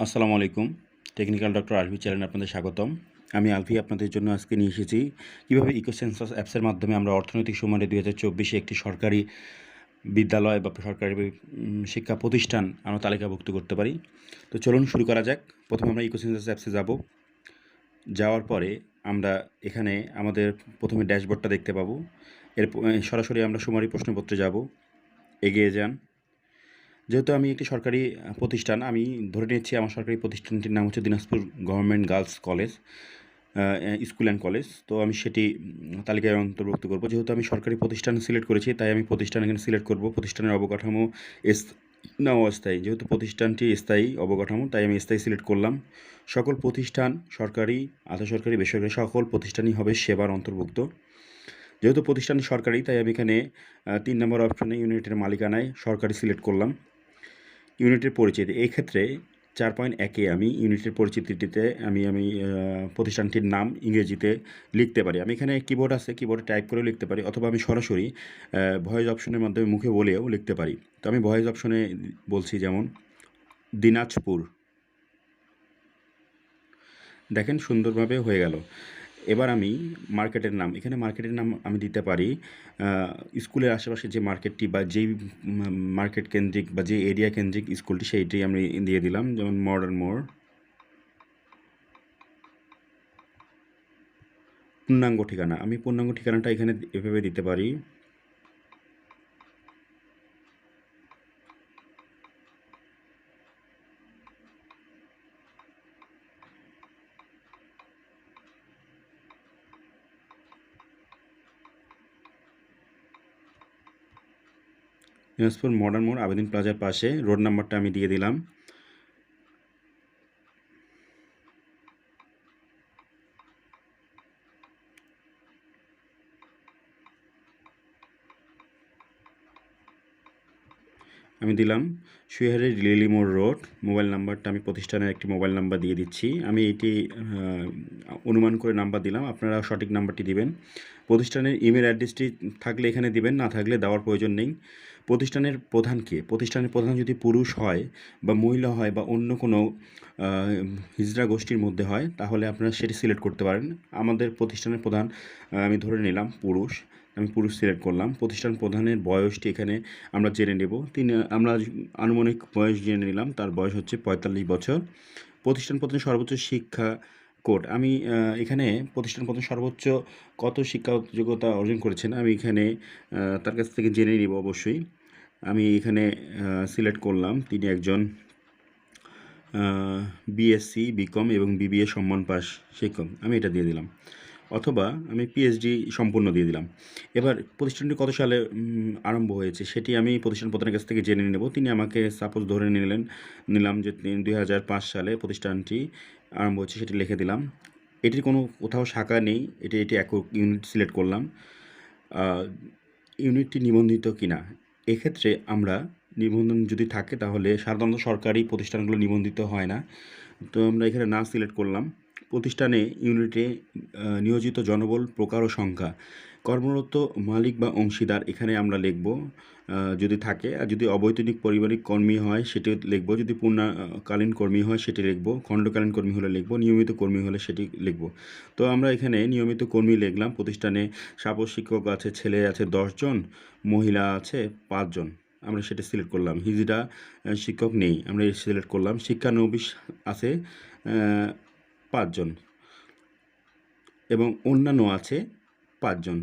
আসসালামু আলাইকুম। Technical doctor Alvi চ্যানেলে আপনাদের স্বাগতম। আমি আলভি আপনাদের জন্য আজকে নিয়ে এসেছি কীভাবে ইকোসেন্সাস অ্যাপসের মাধ্যমে আমরা অর্থনৈতিক সম্মানে দুই হাজার চব্বিশে একটি সরকারি বিদ্যালয় বা সরকারি শিক্ষা প্রতিষ্ঠান আমরা তালিকাভুক্ত করতে পারি। তো চলুন শুরু করা যাক। প্রথমে আমরা ইকোসেন্সাস অ্যাপসে যাব। যাওয়ার পরে আমরা এখানে আমাদের প্রথমে ড্যাশবোর্ডটা দেখতে পাবো। এর সরাসরি আমরা সুমারি প্রশ্নপত্রে যাব। এগিয়ে যান। যেহেতু আমি একটি সরকারি প্রতিষ্ঠান, আমি ধরে নিচ্ছি আমার সরকারি প্রতিষ্ঠানটির নাম হচ্ছে Dinajpur government girls college school and college তো আমি সেটি তালিকায় অন্তর্ভুক্ত করব। যেহেতু আমি সরকারি প্রতিষ্ঠান সিলেক্ট করেছি, তাই আমি প্রতিষ্ঠান এখানে সিলেক্ট করব। প্রতিষ্ঠানের অবকাঠামো এস, না, অস্থায়ী। যেহেতু প্রতিষ্ঠানটি স্থায়ী অবকাঠামো, তাই আমি স্থায়ী সিলেক্ট করলাম। সকল প্রতিষ্ঠান, সরকারি আধা সরকারি বেসরকারি, সকল প্রতিষ্ঠানই হবে সেবার অন্তর্ভুক্ত। যেহেতু প্রতিষ্ঠানটি সরকারি, তাই আমি এখানে তিন নম্বর অপশনে ইউনিটের মালিকানায় সরকারি সিলেক্ট করলাম। ইউনিটের পরিচিতি। এই ক্ষেত্রে চার পয়েন্ট একে আমি ইউনিটের পরিচিতিটিতে আমি আমি প্রতিষ্ঠানটির নাম ইংরেজিতে লিখতে পারি। আমি এখানে কিবোর্ড আছে কিবোর্ডে টাইপ করেও লিখতে পারি, অথবা আমি সরাসরি ভয়েস অপশনের মাধ্যমে মুখে বলেও লিখতে পারি। তো আমি ভয়েস অপশনে বলছি যেমন, দিনাজপুর। দেখেন সুন্দরভাবে হয়ে গেল। এবার আমি মার্কেটের নাম, এখানে মার্কেটের নাম আমি দিতে পারি স্কুলের আশেপাশে যে মার্কেটটি বা যেই মার্কেট কেন্দ্রিক বা যে এরিয়া কেন্দ্রিক স্কুলটি, সেইটি আমি দিয়ে দিলাম, যেমন মডার্ন মোড়। পূর্ণাঙ্গ ঠিকানা, আমি পূর্ণাঙ্গ ঠিকানাটা এখানে এভাবে দিতে পারি। দিনাজপুর মডার্ন মোড় আবেদিন প্লাজার পাশে। রোড নাম্বারটা আমি দিয়ে দিলাম। আমি দিলাম সুইহারি লিলিমোর রোড। মোবাইল নাম্বারটা আমি প্রতিষ্ঠানের একটি মোবাইল নাম্বার দিয়ে দিচ্ছি। আমি এটি অনুমান করে নাম্বার দিলাম। আপনারা সঠিক নাম্বারটি দিবেন। প্রতিষ্ঠানের ইমেল অ্যাড্রেসটি থাকলে এখানে দিবেন, না থাকলে দেওয়ার প্রয়োজন নেই। প্রতিষ্ঠানের প্রধান কে? প্রতিষ্ঠানের প্রধান যদি পুরুষ হয় বা মহিলা হয় বা অন্য কোনো হিজড়া গোষ্ঠীর মধ্যে হয়, তাহলে আপনারা সেটি সিলেক্ট করতে পারেন। আমাদের প্রতিষ্ঠানের প্রধান আমি ধরে নিলাম, পুরুষ। আমি পুরুষ সিলেক্ট করলাম। প্রতিষ্ঠান প্রধানের বয়সটি এখানে আমরা জেনে নেব। তিনি, আমরা আনুমানিক বয়স জেনে নিলাম, তার বয়স হচ্ছে পঁয়তাল্লিশ বছর। প্রতিষ্ঠান প্রধান সর্বোচ্চ শিক্ষা কোড, আমি এখানে প্রতিষ্ঠান প্রধান সর্বোচ্চ কত শিক্ষা যোগ্যতা অর্জন করেছেন, আমি এখানে তার কাছ থেকে জেনে নিব অবশ্যই। আমি এখানে সিলেক্ট করলাম, তিনি একজন বিএসসি বিকম এবং বিবিএ সম্মান পাস শিক্ষক। আমি এটা দিয়ে দিলাম। অথবা আমি পিএইচডি সম্পূর্ণ দিয়ে দিলাম। এবার প্রতিষ্ঠানটি কত সালে আরম্ভ হয়েছে সেটি আমি প্রতিষ্ঠান প্রধানের কাছ থেকে জেনে নেব। তিনি আমাকে সাপোজ ধরে নিলেন, নিলাম যে দুই হাজার পাঁচ সালে প্রতিষ্ঠানটি আরম্ভ হয়েছে সেটি লিখে দিলাম। এটির কোনো কোথাও শাখা নেই, এটি এটি এক ইউনিট সিলেক্ট করলাম। ইউনিটটি নিবন্ধিত কিনা? এক্ষেত্রে আমরা নিবন্ধন যদি থাকে তাহলে সাধারণত সরকারি প্রতিষ্ঠানগুলো নিবন্ধিত হয় না। তো আমরা এখানে না সিলেক্ট করলাম। প্রতিষ্ঠানে ইউনিটে নিয়োজিত জনবল প্রকার ও সংখ্যা। কর্মরত মালিক বা অংশীদার এখানে আমরা লিখব যদি থাকে। আর যদি অবৈতনিক পারিবারিক কর্মী হয় সেটি লিখব। যদি পূর্ণকালীন কর্মী হয় সেটি লিখব। খণ্ডকালীন কর্মী হলে লিখব। নিয়মিত কর্মী হলে সেটি লিখব। তো আমরা এখানে নিয়মিত কর্মী লিখলাম। প্রতিষ্ঠানে সাপোজ শিক্ষক আছে ছেলে আছে দশজন মহিলা আছে পাঁচজন আমরা সেটা সিলেক্ট করলাম। আহ, শিক্ষক নেই। আমরা সিলেক্ট করলাম। শিক্ষানবিশ আছে পাঁচজন এবং অন্যান্য আছে পাঁচজন।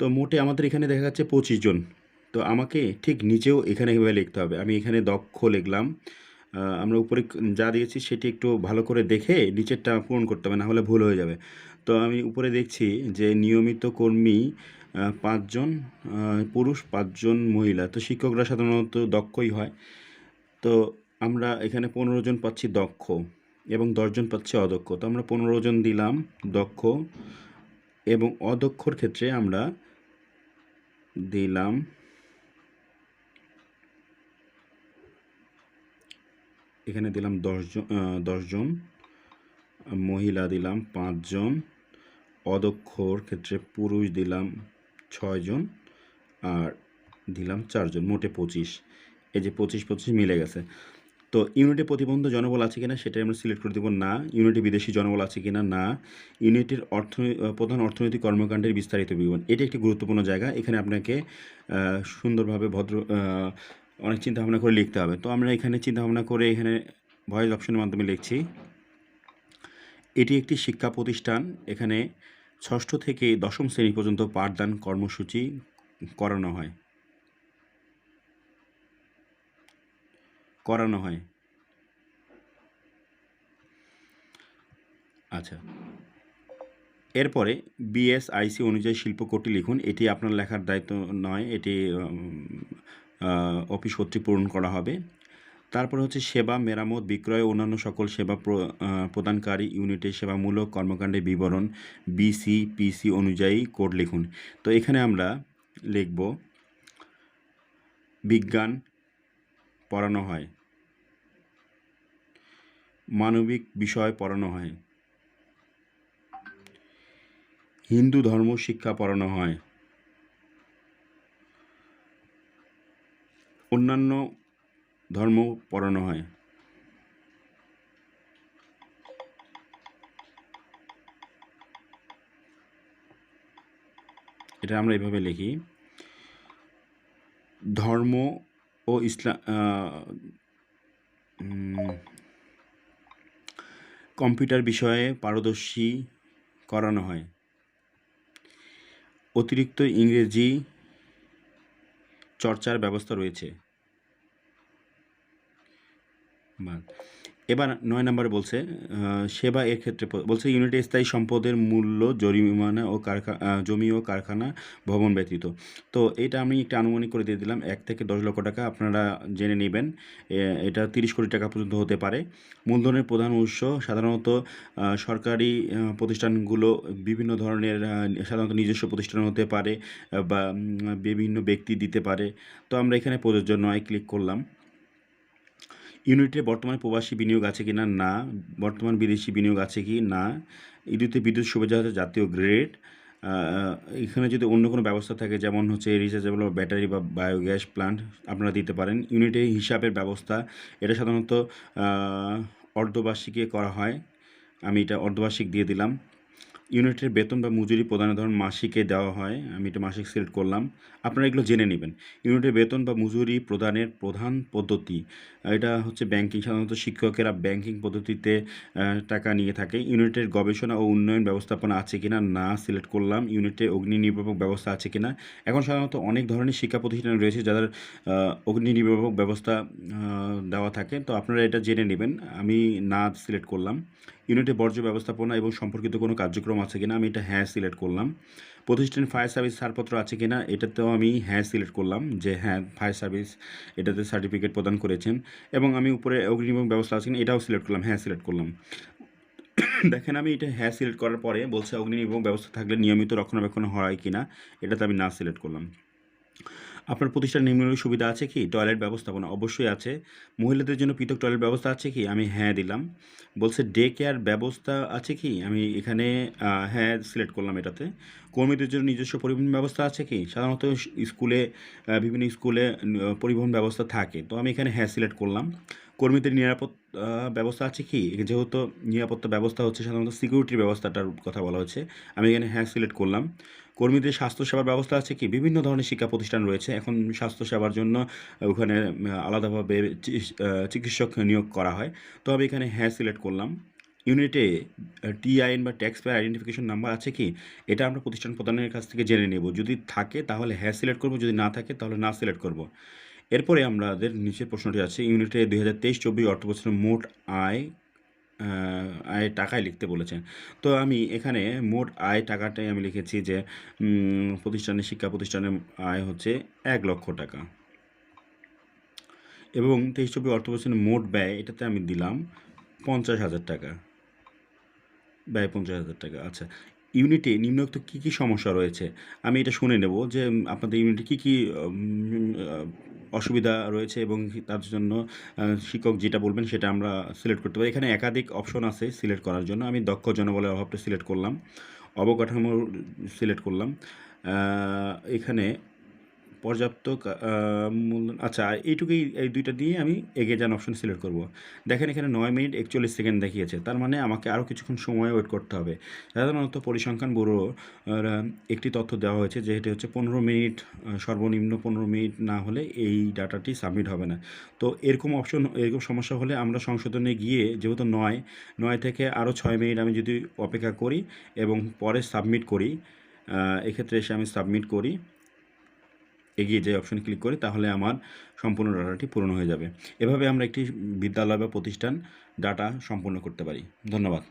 তো মোটে আমাদের এখানে দেখা যাচ্ছে পঁচিশ জন। তো আমাকে ঠিক নিচেও এখানে এভাবে লিখতে হবে। আমি এখানে দক্ষ লিখলাম। আমরা উপরে যা দিয়েছি সেটি একটু ভালো করে দেখে নিচেরটা পূরণ করতে হবে, না হলে ভুল হয়ে যাবে। তো আমি উপরে দেখছি যে নিয়মিত কর্মী পাঁচজন পুরুষ, পাঁচজন মহিলা। তো শিক্ষকরা সাধারণত দক্ষই হয়। তো আমরা এখানে পনেরো জন পাচ্ছি দক্ষ। এবং দশজন পাচ্ছে অদক্ষ তো আমরা পনেরো জন দিলাম দক্ষ এবং অদক্ষর ক্ষেত্রে আমরা দিলাম এখানে দিলাম দশজন দশজন, মহিলা দিলাম পাঁচজন অদক্ষর ক্ষেত্রে পুরুষ দিলাম ছয়জন আর দিলাম চারজন, মোটে পঁচিশ। এই যে পঁচিশ পঁচিশ মিলে গেছে। তো ইউনিটে প্রতিবন্ধ জনবল আছে কিনা সেটা আমরা সিলেক্ট করে দেবো। না ইউনিটে বিদেশি জনবল আছে কিনা? না ইউনিটের অর্থ প্রধান অর্থনৈতিক কর্মকাণ্ডের বিস্তারিত বিবরণ এটি একটি গুরুত্বপূর্ণ জায়গা। এখানে আপনাকে সুন্দরভাবে ভদ্র অনেক চিন্তা ভাবনা করে লিখতে হবে। তো আমরা এখানে চিন্তা ভাবনা করে এখানে ভয়েস অপশনের মাধ্যমে লিখছি। এটি একটি শিক্ষা প্রতিষ্ঠান। এখানে ষষ্ঠ থেকে দশম শ্রেণি পর্যন্ত পাঠদান কর্মসূচি করানো হয়। করানো হয়। আচ্ছা। এরপরে বিএসআইসি অনুযায়ী শিল্প কোডটি লিখুন। এটি আপনার লেখার দায়িত্ব নয়। এটি অফিস কর্তৃক পূরণ করা হবে। তারপরে হচ্ছে সেবা, মেরামত, বিক্রয়, অন্যান্য সকল সেবা প্র- প্রদানকারী ইউনিটের সেবামূলক কর্মকাণ্ডের বিবরণ বিসি পিসি অনুযায়ী কোড লিখুন। তো এখানে আমরা লিখব বিজ্ঞান পড়ানো হয়। মানবিক বিষয় পড়ানো হয়। হিন্দু ধর্ম শিক্ষা পড়ানো হয়। অন্যান্য ধর্ম পড়ানো হয়। এটা আমরা এভাবে লিখি। ধর্ম ও ইসলাম কম্পিউটার বিষয়ে পারদর্শী করানো হয় অতিরিক্ত ইংরেজি চর্চার ব্যবস্থা রয়েছে। এবার নয় নম্বরে বলছে সেবা এর ক্ষেত্রে বলছে, ইউনিটে স্থায়ী সম্পদের মূল্য, জরিমানা ও কারখানা জমি ও কারখানা, ভবন ব্যতীত। তো এটা আমি একটা আনুমানিক করে দিয়ে দিলাম, এক থেকে দশ লক্ষ টাকা আপনারা জেনে নেবেন। এটা তিরিশ কোটি টাকা পর্যন্ত হতে পারে। মূলধনের প্রধান উৎস সাধারণত সরকারি প্রতিষ্ঠানগুলো বিভিন্ন ধরনের সাধারণত নিজস্ব প্রতিষ্ঠান হতে পারে, বা বিভিন্ন ব্যক্তি দিতে পারে। তো আমরা এখানে প্রযোজ্য নয়, ক্লিক করলাম। ইউনিটে বর্তমানে প্রবাসী বিনিয়োগ আছে কি না। না বর্তমান বিদেশি বিনিয়োগ আছে কি? না। ইউনিটে বিদ্যুৎ সুবিধা জাতীয় গ্রেড এখানে যদি অন্য কোনো ব্যবস্থা থাকে, যেমন হচ্ছে রিচার্জেবল ব্যাটারি বা বায়োগ্যাস প্লান্ট আপনারা দিতে পারেন। ইউনিটে হিসাবের ব্যবস্থা, এটা সাধারণত অর্ধবার্ষিকে করা হয়। আমি এটা অর্ধবার্ষিক দিয়ে দিলাম। ইউনিটের বেতন বা মজুরি প্রদানের ধরন মাসিকে দেওয়া হয়, আমি এটা মাসিক সিলেক্ট করলাম। আপনারা এগুলো জেনে নেবেন। ইউনিটের বেতন বা মজুরি প্রদানের প্রধান পদ্ধতি, এটা হচ্ছে ব্যাংকিং সাধারণত শিক্ষকেরা ব্যাংকিং পদ্ধতিতে টাকা নিয়ে থাকে। ইউনিটের গবেষণা ও উন্নয়ন ব্যবস্থাপনা আছে কিনা, না না সিলেক্ট করলাম। ইউনিটে অগ্নি নির্বাপক ব্যবস্থা আছে কিনা। এখন সাধারণত অনেক ধরনের শিক্ষা প্রতিষ্ঠান রয়েছে যাদের অগ্নি নির্বাপক ব্যবস্থা দেওয়া থাকে। তো আপনারা এটা জেনে নেবেন। আমি না সিলেক্ট করলাম। ইউনিটে বর্জ্য ব্যবস্থাপনা এবং সম্পর্কিত কোনো কার্যক্রম আছে কিনা, আমি এটা হ্যাঁ সিলেক্ট করলাম। প্রতিষ্ঠান ফায়ার সার্ভিস ছাড়পত্র আছে কিনা, এটাতেও আমি হ্যাঁ সিলেক্ট করলাম যে হ্যাঁ ফায়ার সার্ভিস এটাতে সার্টিফিকেট প্রদান করেছেন এবং আমি উপরে অগ্নিনির্বাপক ব্যবস্থা আছে কিনা, এটাও সিলেক্ট করলাম হ্যাঁ সিলেক্ট করলাম। দেখেন আমি এটা হ্যাঁ সিলেক্ট করার পরে বলছে অগ্নিনির্বাপক ব্যবস্থা থাকলে নিয়মিত রক্ষণাবেক্ষণ হয় কিনা, এটাতে আমি না সিলেক্ট করলাম। আপনার প্রতিষ্ঠান নিম্নলিখিত সুবিধা আছে কি? টয়লেট ব্যবস্থাপনা অবশ্যই আছে। মহিলাদের জন্য পৃথক টয়লেট ব্যবস্থা আছে কি? আমি হ্যাঁ দিলাম। বলছে ডে কেয়ার ব্যবস্থা আছে কি? আমি এখানে হ্যাঁ সিলেক্ট করলাম এটাতে। কর্মীদের জন্য নিজস্ব পরিবহন ব্যবস্থা আছে কি? সাধারণত স্কুলে বিভিন্ন স্কুলে পরিবহন ব্যবস্থা থাকে। তো আমি এখানে হ্যাঁ সিলেক্ট করলাম। কর্মীদের নিরাপদ ব্যবস্থা আছে কি? যেহেতু নিরাপত্তা ব্যবস্থা হচ্ছে সাধারণত সিকিউরিটির ব্যবস্থাটার কথা বলা হচ্ছে। আমি এখানে হ্যাঁ সিলেক্ট করলাম। কর্মীদের স্বাস্থ্যসেবার ব্যবস্থা আছে কি? বিভিন্ন ধরনের শিক্ষা প্রতিষ্ঠান রয়েছে। এখন স্বাস্থ্যসেবার জন্য ওখানে আলাদাভাবে চিকিৎসক নিয়োগ করা হয়। তো আমি এখানে হ্যাঁ সিলেক্ট করলাম। ইউনিটে টিআইএন বা ট্যাক্স পেয়ার আইডেন্টিফিকেশন নাম্বার আছে কি? এটা আমরা প্রতিষ্ঠান প্রধানের কাছ থেকে জেনে নেব। যদি থাকে, তাহলে হ্যাঁ সিলেক্ট করব। যদি না থাকে, তাহলে না সিলেক্ট করব। এরপরে আমাদের নিচের প্রশ্নটি আছে। ইউনিটে দুই হাজার তেইশ চব্বিশ অর্থ বছরের মোট আয় আয় টাকায় লিখতে বলেছেন। তো আমি এখানে মোট আয় টাকাটাই আমি লিখেছি যে প্রতিষ্ঠানের শিক্ষা প্রতিষ্ঠানের আয় হচ্ছে এক লক্ষ টাকা। এবং তেইশ চব্বিশ অর্থ বছরের মোট ব্যয়, এটাতে আমি দিলাম পঞ্চাশ হাজার টাকা। ব্যয় পঞ্চাশ হাজার টাকা আচ্ছা। ইউনিটে নিম্নোক্ত কী কী সমস্যা রয়েছে? আমি এটা শুনে নেব যে, আপনাদের ইউনিটে কী কী অসুবিধা রয়েছে এবং তার জন্য শিক্ষক যেটা বলবেন সেটা আমরা সিলেক্ট করতে পারি। এখানে একাধিক অপশন আছে সিলেক্ট করার জন্য। আমি দক্ষ জনবলের অভাবটা সিলেক্ট করলাম, অবকাঠামো সিলেক্ট করলাম। এখানে পর্যাপ্ত মূল্য- আচ্ছা এইটুকুই, এই দুইটা দিয়ে আমি এগিয়ে যান অপশন সিলেক্ট করব। দেখেন এখানে নয় মিনিট একচল্লিশ সেকেন্ড দেখিয়েছে, তার মানে আমাকে আরও কিছুক্ষণ সময় ওয়েট করতে হবে। সাধারণত পরিসংখ্যান ব্যুরো একটি তথ্য দেওয়া হয়েছে যে এটি হচ্ছে পনেরো মিনিট সর্বনিম্ন পনেরো মিনিট না হলে এই ডাটাটি সাবমিট হবে না। তো এরকম অপশন এরকম সমস্যা হলে আমরা সংশোধনে গিয়ে, যেহেতু নয় নয় থেকে আরও ছয় মিনিট আমি যদি অপেক্ষা করি এবং পরে সাবমিট করি এক্ষেত্রে এসে আমি সাবমিট করি এগিয়ে যাই অপশন ক্লিক করি, তাহলে আমার সম্পূর্ণ ডাটাটি পূরণ হয়ে যাবে। এভাবে আমরা একটি বিদ্যালয় বা প্রতিষ্ঠান ডাটা সম্পূর্ণ করতে পারি। ধন্যবাদ।